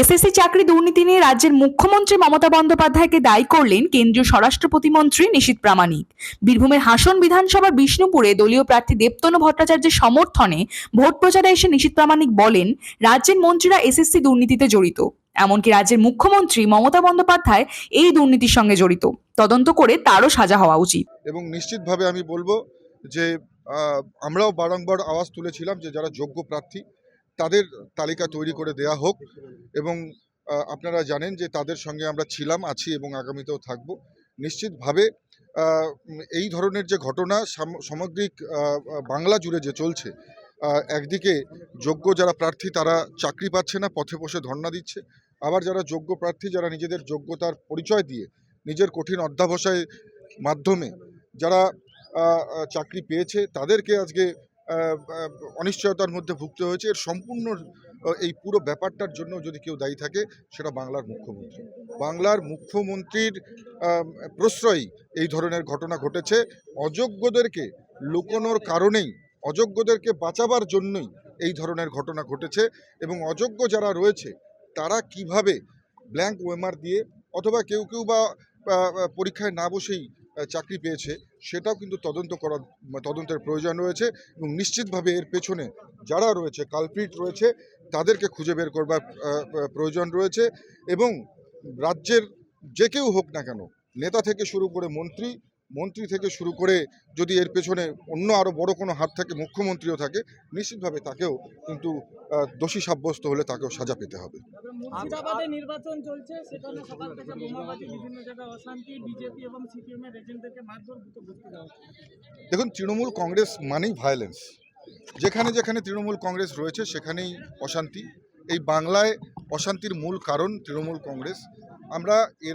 SSC চাকরি দুর্নীতি নিয়ে রাজ্যের মুখ্যমন্ত্রী মমতা বন্দ্যোপাধ্যায়কে দায়ী করলেন কেন্দ্রীয় স্বরাষ্ট্র প্রতিমন্ত্রী নিশীথ প্রামাণিক। বীরভূমের হাসন বিধানসভার বিষ্ণুপুরে দলীয় প্রার্থী দেবতনু ভট্টাচার্যের সমর্থনে ভোট প্রচারে এসে নিশীথ প্রামাণিক বলেন, রাজ্যের মন্ত্রীরা এসএসসি দুর্নীতিতে জড়িত। এমনকি রাজ্যের মুখ্যমন্ত্রী মমতা বন্দ্যোপাধ্যায় এই দুর্নীতির সঙ্গে জড়িত। তদন্ত করে তারও সাজা হওয়া উচিত। এবং নিশ্চিতভাবে আমি বলব যে আমরাও বারংবার আওয়াজ তুলেছিলাম যে, যারা যোগ্য প্রার্থী তাদের তালিকা তৈরি করে দেয়া হোক এবং আপনারা জানেন যে তাদের সঙ্গে আমরা ছিলাম, আছি এবং আগামীতেও থাকব। নিশ্চিতভাবে এই ধরনের যে ঘটনা সাম- সামগ্রিক বাংলা জুড়ে যে চলছে একদিকে যোগ্য যারা প্রার্থী তারা চাকরি পাচ্ছে না, পথে বসে ধর্ণা দিচ্ছে। আবার যারা যোগ্য প্রার্থী যারা নিজেদের যোগ্যতার পরিচয় দিয়ে নিজের কঠিন অধ্যাবসায়ের মাধ্যমে যারা চাকরি পেয়েছে, তাদেরকে আজকে অনিশ্চয়তার মধ্যে ভুগতে হয়েছে। এর সম্পূর্ণ এই পুরো ব্যাপারটার জন্য যদি কেউ দায়ী থাকে সেটা বাংলার মুখ্যমন্ত্রী। বাংলার মুখ্যমন্ত্রীর আহ, প্রশ্রয়ই এই ধরনের ঘটনা ঘটেছে। অযোগ্যদেরকে লুকোনোর কারণেই অযোগ্যদেরকে বাঁচাবার জন্যই এই ধরনের ঘটনা ঘটেছে এবং অযোগ্য যারা রয়েছে তারা কীভাবে ব্ল্যাঙ্ক ওয়েমার দিয়ে অথবা কেউ কেউ বা পরীক্ষায় না বসেই চাকরি পেয়েছে, সেটাও কিন্তু তদন্ত করার তদন্তের প্রয়োজন রয়েছে এবং নিশ্চিতভাবে এর পেছনে যারা রয়েছে, কালপ্রিট রয়েছে, তাদেরকে খুঁজে বের করবার প্রয়োজন রয়েছে এবং রাজ্যের যে কেউ হোক না কেন, নেতা থেকে শুরু করে মন্ত্রী মন্ত্রী থেকে শুরু করে যদি এর পেছনে অন্য আরও বড় কোনো হাত থাকে মুখ্যমন্ত্রীও থাকে নিশ্চিতভাবে তাকেও কিন্তু দোষী সাব্যস্ত হলে তাকেও সাজা পেতে হবে। নির্বাচন চলছে সেখানে সকাল থেকে বিভিন্ন জায়গায় অশান্তি বিজেপি এবং সিপিএম এর এজেন্টদেরকে মারধর দুটো বুঝতে দেওয়া হচ্ছে। দেখুন তৃণমূল কংগ্রেস মানেই ভায়োলেন্স যেখানে যেখানে তৃণমূল কংগ্রেস রয়েছে সেখানেই অশান্তি। এই বাংলায় অশান্তির মূল কারণ তৃণমূল কংগ্রেস। আমরা এরা